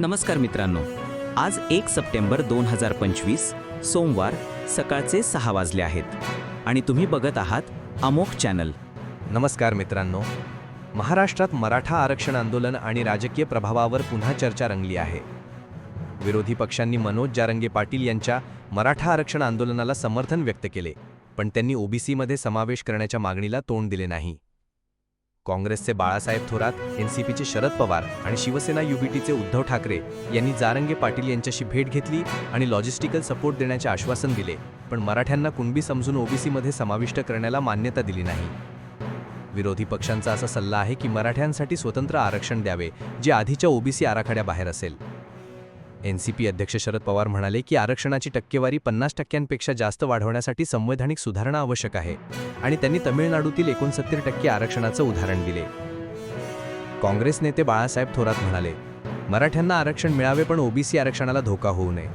नमस्कार मित्रांनो. आज एक सप्टेंबर दोन हजार पंचवीस सोमवार सकाळचे सहा वाजले आहेत. आणि तुम्ही बघत आहात अमोख चॅनल. नमस्कार मित्रांनो. महाराष्ट्रात मराठा आरक्षण आंदोलन आणि राजकीय प्रभावावर पुन्हा चर्चा रंगली आहे. विरोधी पक्षांनी मनोज जारंगे पाटील यांच्या मराठा आरक्षण आंदोलनाला समर्थन व्यक्त केले पण त्यांनी ओबीसीमध्ये समावेश करण्याच्या मागणीला तोंड दिले नाही. काँग्रेसचे बाळासाहेब थोरात एनसीपीचे शरद पवार आणि शिवसेना युबीटीचे उद्धव ठाकरे यांनी जारंगे पाटील यांच्याशी भेट घेतली आणि लॉजिस्टिकल सपोर्ट देण्याचे आश्वासन दिले. पण मराठ्यांना कुणबी समजून ओबीसीमध्ये समाविष्ट करण्याला मान्यता दिली नाही. विरोधी पक्षांचा असा सल्ला आहे की मराठ्यांसाठी स्वतंत्र आरक्षण द्यावे जे आधीच्या ओबीसी आराखड्याबाहेर असेल. एनसीपी अध्यक्ष शरद पवार म्हणाले की आरक्षणाची टक्केवारी पन्नास टक्क्यांपेक्षा जास्त वाढवण्यासाठी संवैधानिक सुधारणा आवश्यक आहे आणि त्यांनी तमिळनाडूतील एकोणसत्तर टक्के आरक्षणाचं उदाहरण दिले. काँग्रेस नेते बाळासाहेब थोरात म्हणाले मराठ्यांना आरक्षण मिळावे पण ओबीसी आरक्षणाला धोका होऊ नये.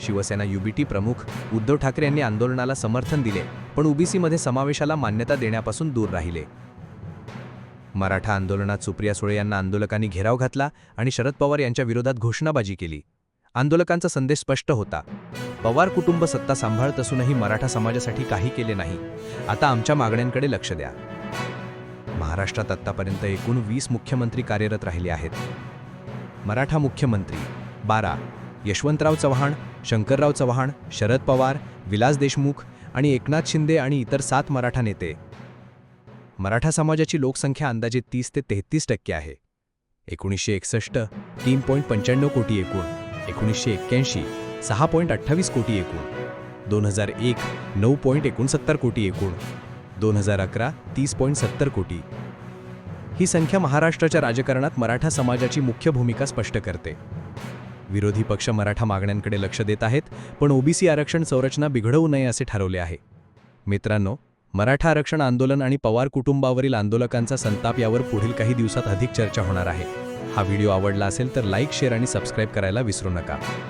शिवसेना युबीटी प्रमुख उद्धव ठाकरे यांनी आंदोलनाला समर्थन दिले पण ओबीसीमध्ये समावेशाला मान्यता देण्यापासून दूर राहिले. मराठा आंदोलनात सुप्रिया सुळे यांना आंदोलकांनी घेराव घातला आणि शरद पवार यांच्या विरोधात घोषणाबाजी केली. आंदोलकांचा संदेश स्पष्ट होता. पवार कुटुंब सत्ता सांभाळत असूनही मराठा समाजासाठी काही केले नाही. आता आमच्या मागण्यांकडे लक्ष द्या. महाराष्ट्रात आत्तापर्यंत एकूण वीस मुख्यमंत्री कार्यरत राहिले आहेत. मराठा मुख्यमंत्री बारा यशवंतराव चव्हाण शंकरराव चव्हाण शरद पवार विलास देशमुख आणि एकनाथ शिंदे आणि इतर सात मराठा नेते मराठा समाजाची लोकसंख्या अंदाजे तीस ते तेहतीस टक्के आहे. एकोणीसशे एकसष्ट तीन पॉईंट पंच्याण्णव कोटी एकूण. एकोणीसशे एक्क्याऐंशी सहा पॉईंट अठ्ठावीस कोटी एकूण. दोन हजार एक नऊ पॉईंट एकोणसत्तर कोटी एकूण. दोन हजार अकरा तीस पॉईंट सत्तर कोटी. ही संख्या महाराष्ट्राच्या राजकारणात मराठा समाजाची मुख्य भूमिका स्पष्ट करते. विरोधी पक्ष मराठा मागण्यांकडे लक्ष देत आहेत पण ओबीसी आरक्षण संरचना बिघडवू नये असे ठरवले आहे. मित्रांनो मराठा आरक्षण आंदोलन आणि पवार कुटुंबावरील आंदोलकांचा संताप यावर पुढील काही दिवसात अधिक चर्चा होणार आहे. हा व्हिडिओ आवडला असेल तर लाईक शेअर आणि सबस्क्राईब करायला विसरू नका.